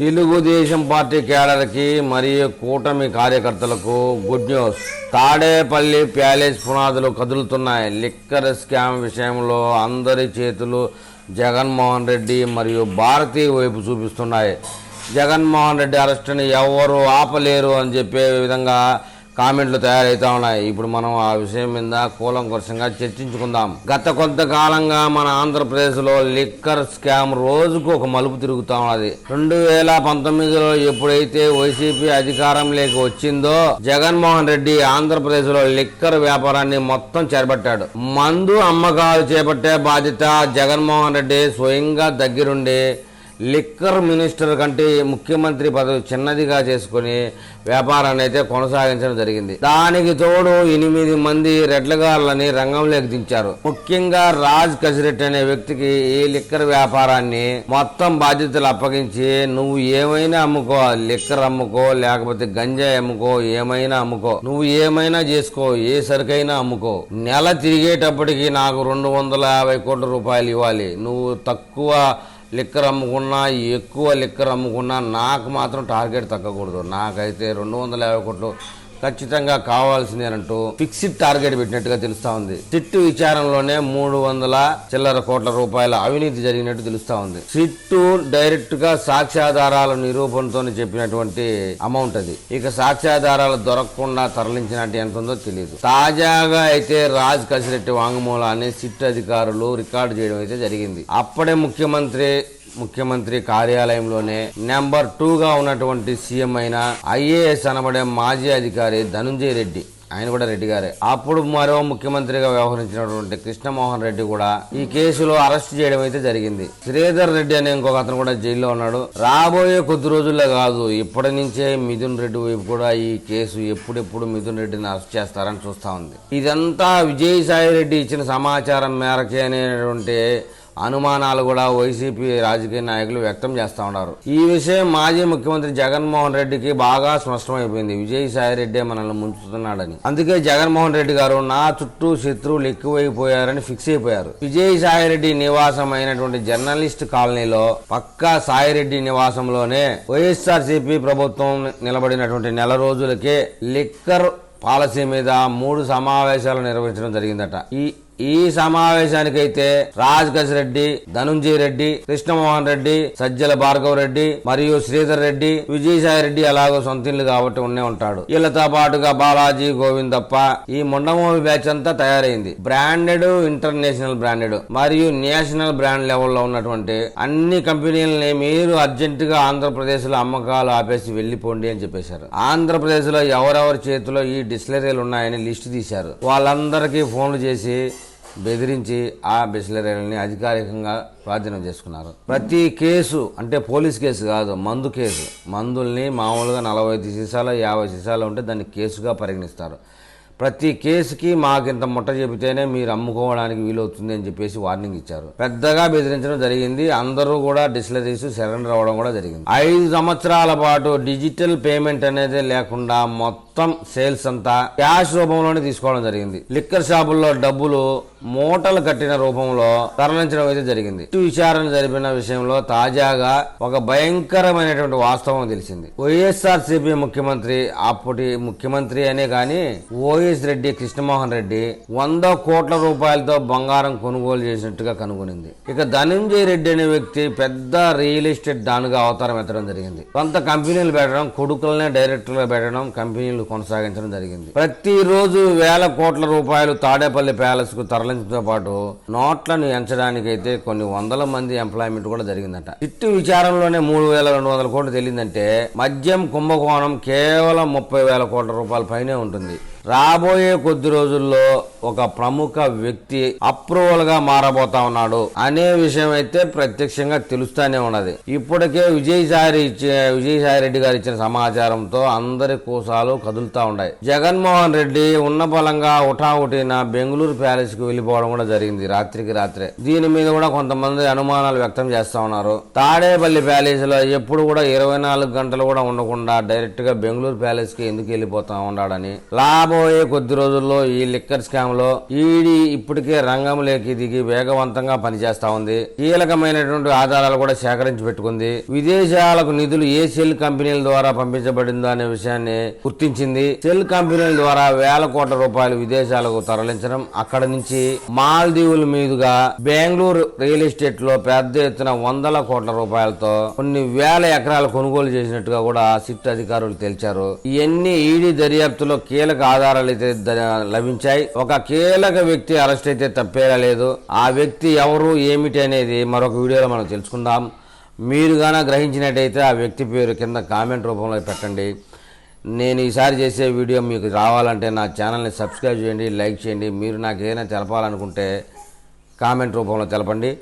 Telugu Desam party కేడర్కి మరియు కూటమి కార్యకర్తలకు గుడ్ న్యూస్. తాడేపల్లి ప్యాలెస్ పునాదులు కదులుతున్నాయి. లిక్కర్ స్కామ్ విషయంలో అందరి చేతులు జగన్మోహన్ రెడ్డి మరియు భారతి వైపు చూపిస్తున్నాయి. జగన్మోహన్ రెడ్డి అరెస్టుని ఎవరు ఆపలేరు అని చెప్పే విధంగా కామెంట్లు తయారవుతా ఉన్నాయి. ఇప్పుడు మనం ఆ విషయం మీద కూలంకర్షంగా చర్చించుకుందాం. గత కొంతకాలంగా మన ఆంధ్రప్రదేశ్లో లిక్కర్ స్కామ్ రోజుకు ఒక మలుపు తిరుగుతా ఉన్నది. రెండు వేల పంతొమ్మిదిలో ఎప్పుడైతే వైసీపీ అధికారంలోకి వచ్చిందో జగన్మోహన్ రెడ్డి ఆంధ్రప్రదేశ్లో లిక్కర్ వ్యాపారాన్ని మొత్తం చేపట్టాడు మందు అమ్మకాలు చేపట్టే బాధ్యత జగన్మోహన్ రెడ్డి స్వయంగా దగ్గరుండి లిక్కర్ మినిస్టర్ కంటే ముఖ్యమంత్రి పదవి చిన్నదిగా చేసుకుని వ్యాపారాన్ని అయితే కొనసాగించడం జరిగింది. దానికి తోడు ఎనిమిది మంది రెడ్లగాళ్ళని రంగంలోకి దించారు. ముఖ్యంగా రాజ్ కసిరెట్ అనే వ్యక్తికి ఈ లిక్కర్ వ్యాపారాన్ని మొత్తం బాధ్యతలు అప్పగించి నువ్వు ఏమైనా అమ్ముకో లిక్కర్ అమ్ముకో లేకపోతే గంజాయి అమ్ముకో ఏమైనా అమ్ముకో నువ్వు ఏమైనా చేసుకో ఏ సరికైనా అమ్ముకో. నెల తిరిగేటప్పటికి నాకు రెండు వందల యాభై కోట్ల రూపాయలు ఇవ్వాలి. నువ్వు తక్కువ లిక్కర్ అమ్ముకున్నా ఎక్కువ లిక్కర్ అమ్ముకున్నా నాకు మాత్రం టార్గెట్ తగ్గకూడదు. నాకైతే రెండు వందల యాభై కోట్లు ఖచ్చితంగా కావాల్సిందేనంటూ ఫిక్స్డ్ టార్గెట్ పెట్టినట్టుగా తెలుస్తా ఉంది. సిట్టు విచారంలోనే మూడు వందల చిల్లర కోట్ల రూపాయల అవినీతి జరిగినట్టు తెలుస్తా ఉంది. సిట్టు డైరెక్ట్గా సాక్ష్యాధారాల నిరూపణతో చెప్పినటువంటి అమౌంట్ అది. ఇక సాక్ష్యాధారాలు దొరకకుండా తరలించినట్టు ఎంత ఉందో తెలియదు తాజాగా అయితే రాజ్ కసిరెట్టి వాంగ్మూలాన్ని సిట్ అధికారులు రికార్డు చేయడం అయితే జరిగింది. అప్పుడే ముఖ్యమంత్రి ముఖ్యమంత్రి కార్యాలయంలోనే నెంబర్ టూగా ఉన్నటువంటి సీఎం అయిన ఐఏఎస్ అనబడే మాజీ అధికారి ధనుంజయ రెడ్డి ఆయన కూడా రెడ్డి గారే. అప్పుడు మరో ముఖ్యమంత్రిగా వ్యవహరించినటువంటి కృష్ణమోహన్ రెడ్డి కూడా ఈ కేసులో అరెస్ట్ చేయడం అయితే జరిగింది. శ్రీధర్ రెడ్డి అనే ఇంకొక అతను కూడా జైల్లో ఉన్నాడు. రాబోయే కొద్ది రోజుల్లో కాదు ఇప్పటి నుంచే మిథున్ రెడ్డి వైపు కూడా ఈ కేసు ఎప్పుడెప్పుడు మిథున్ రెడ్డిని అరెస్ట్ చేస్తారని చూస్తా ఉంది. ఇదంతా విజయసాయి రెడ్డి ఇచ్చిన సమాచారం మేరకే అనేటువంటి అనుమానాలు కూడా వైసీపీ రాజకీయ నాయకులు వ్యక్తం చేస్తూ ఉన్నారు. ఈ విషయం మాజీ ముఖ్యమంత్రి జగన్మోహన్ రెడ్డికి బాగా స్పష్టమైపోయింది. విజయసాయి రెడ్డి మనల్ని ముంచుతున్నాడని. అందుకే జగన్మోహన్ రెడ్డి గారు నా చుట్టూ శత్రువులు ఎక్కువైపోయారని ఫిక్స్ అయిపోయారు. విజయసాయి రెడ్డి నివాసం అయినటువంటి జర్నలిస్ట్ కాలనీలో పక్కా సాయిరెడ్డి నివాసంలోనే వైఎస్ఆర్సీపీ ప్రభుత్వం నిలబడినటువంటి నెల రోజులకే లిక్కర్ పాలసీ మీద మూడు సమావేశాలు నిర్వహించడం జరిగిందట. ఈ ఈ సమావేశానికైతే రాజ్ రెడ్డి ధనుంజయ రెడ్డి కృష్ణమోహన్ రెడ్డి సజ్జల భార్గవ్ రెడ్డి మరియు శ్రీధర్ రెడ్డి విజయసాయి రెడ్డి అలాగో సొంతిల్లు కాబట్టి ఉండే ఉంటాడు. వీళ్ళతో పాటుగా బాలాజీ గోవిందప్ప ఈ ముండమోమి బ్యాచ్ అంతా తయారైంది. బ్రాండెడ్ ఇంటర్నేషనల్ బ్రాండెడ్ మరియు నేషనల్ బ్రాండ్ లెవెల్లో ఉన్నటువంటి అన్ని కంపెనీలని మీరు అర్జెంట్గా ఆంధ్రప్రదేశ్లో అమ్మకాలు ఆపేసి వెళ్ళిపోండి అని చెప్పేశారు. ఆంధ్రప్రదేశ్లో ఎవరెవరి చేతిలో ఈ డిస్లరీలు ఉన్నాయని లిస్టు తీశారు. వాళ్ళందరికీ ఫోన్లు చేసి బెదిరించి ఆ బిస్లరీలని అధికారికంగా స్వాధీనం చేసుకున్నారు. ప్రతి కేసు అంటే పోలీస్ కేసు కాదు మందు కేసు. మందుల్ని మామూలుగా నలభై ఐదు సీసాలు యాభై సీసాలు ఉంటే దాన్ని కేసుగా పరిగణిస్తారు. ప్రతి కేసుకి మాకింత ముట్ట చెబితేనే మీరు అమ్ముకోవడానికి వీలవుతుంది అని చెప్పేసి వార్నింగ్ ఇచ్చారు. పెద్దగా బెదిరించడం జరిగింది. అందరూ కూడా డిస్లరీస్ సరెండర్ అవ్వడం కూడా జరిగింది. ఐదు సంవత్సరాల పాటు డిజిటల్ పేమెంట్ అనేది లేకుండా మొత్తం మొత్తం సేల్స్ అంతా క్యాష్ రూపంలోనే తీసుకోవడం జరిగింది. లిక్కర్ షాపుల్లో డబ్బులు మూటలు కట్టిన రూపంలో తరలించడం అయితే జరిగింది. విచారణ జరిపిన విషయంలో తాజాగా ఒక భయంకరమైనటువంటి వాస్తవం తెలిసింది. వైఎస్ఆర్ సిపి ముఖ్యమంత్రి అప్పటి ముఖ్యమంత్రి అనే కానీ ఓఎస్ రెడ్డి కృష్ణమోహన్ రెడ్డి వంద కోట్ల రూపాయలతో బంగారం కొనుగోలు చేసినట్టుగా కనుగొనింది. ఇక ధనంజయ రెడ్డి అనే వ్యక్తి పెద్ద రియల్ ఎస్టేట్ దానిగా అవతారం ఎత్తడం జరిగింది. కొంత కంపెనీలు పెట్టడం కొడుకులనే డైరెక్టర్గా పెట్టడం కంపెనీలు కొనసాగించడం జరిగింది. ప్రతిరోజు వేల కోట్ల రూపాయలు తాడేపల్లి ప్యాలెస్కు తరలించడంతో పాటు నోట్లను ఎంచడానికి అయితే కొన్ని వందల మంది ఎంప్లాయ్మెంట్ కూడా జరిగిందట. చిట్టు విచారంలోనే మూడు వేల రెండు వందల కోట్లు తెలియదంటే మద్యం కుంభకోణం కేవలం ముప్పై వేల కోట్ల రూపాయల పైనే ఉంటుంది. రాబోయే కొద్ది రోజుల్లో ఒక ప్రముఖ వ్యక్తి అప్రూవల్గా మారబోతా ఉన్నాడు. అనే విషయం అయితే ప్రత్యక్షంగా తెలుస్తానే ఉన్నది. ఇప్పటికే విజయసాయి విజయసాయి రెడ్డి గారు ఇచ్చిన సమాచారంతో అందరి కోసాలు కదులుతా ఉన్నాయి. జగన్మోహన్ రెడ్డి ఉన్న బలంగా ఉఠావుటిన బెంగళూరు ప్యాలెస్కు వెళ్ళిపోవడం కూడా జరిగింది రాత్రికి రాత్రే. దీని మీద కూడా కొంతమంది అనుమానాలు వ్యక్తం చేస్తా ఉన్నారు. తాడేపల్లి ప్యాలెస్లో ఎప్పుడు కూడా ఇరవై నాలుగు గంటలు కూడా ఉండకుండా డైరెక్ట్గా బెంగళూరు ప్యాలెస్కి ఎందుకు వెళ్ళిపోతా ఉన్నాడని. లాబోయే కొద్ది రోజుల్లో ఈ లిక్కర్ స్కామ్ విషయంలో ఈడీ ఇప్పటికే రంగంలోకి దిగి వేగవంతంగా పనిచేస్తా ఉంది. కీలకమైనటువంటి ఆధారాలు కూడా సేకరించి పెట్టుకుంది. విదేశాలకు నిధులు ఏ సెల్ కంపెనీల ద్వారా పంపించబడిందో అనే విషయాన్ని గుర్తించింది. సెల్ కంపెనీల ద్వారా వేల కోట్ల రూపాయలు విదేశాలకు తరలించడం అక్కడ నుంచి మాల్దీవుల మీదుగా బెంగళూరు రియల్ ఎస్టేట్లో పెద్ద ఎత్తున వందల కోట్ల రూపాయలతో కొన్ని వేల ఎకరాలు కొనుగోలు చేసినట్టుగా కూడా సిట్ అధికారులు తెలిచారు. ఇవన్నీ ఈడీ దర్యాప్తులో కీలక ఆధారాలు అయితే లభించాయి. ఒక ఒక కీలక వ్యక్తి అరెస్ట్ అయితే తప్పేలా లేదు. ఆ వ్యక్తి ఎవరు ఏమిటి అనేది మరొక వీడియోలో మనం తెలుసుకుందాం. మీరు గాన గ్రహించినట్టయితే ఆ వ్యక్తి పేరు కింద కామెంట్ రూపంలో పెట్టండి. నేను ఈసారి చేసే వీడియో మీకు రావాలంటే నా ఛానల్ని సబ్స్క్రైబ్ చేయండి లైక్ చేయండి. మీరు నాకు ఏదైనా తెలపాలనుకుంటే కామెంట్ రూపంలో తెలపండి.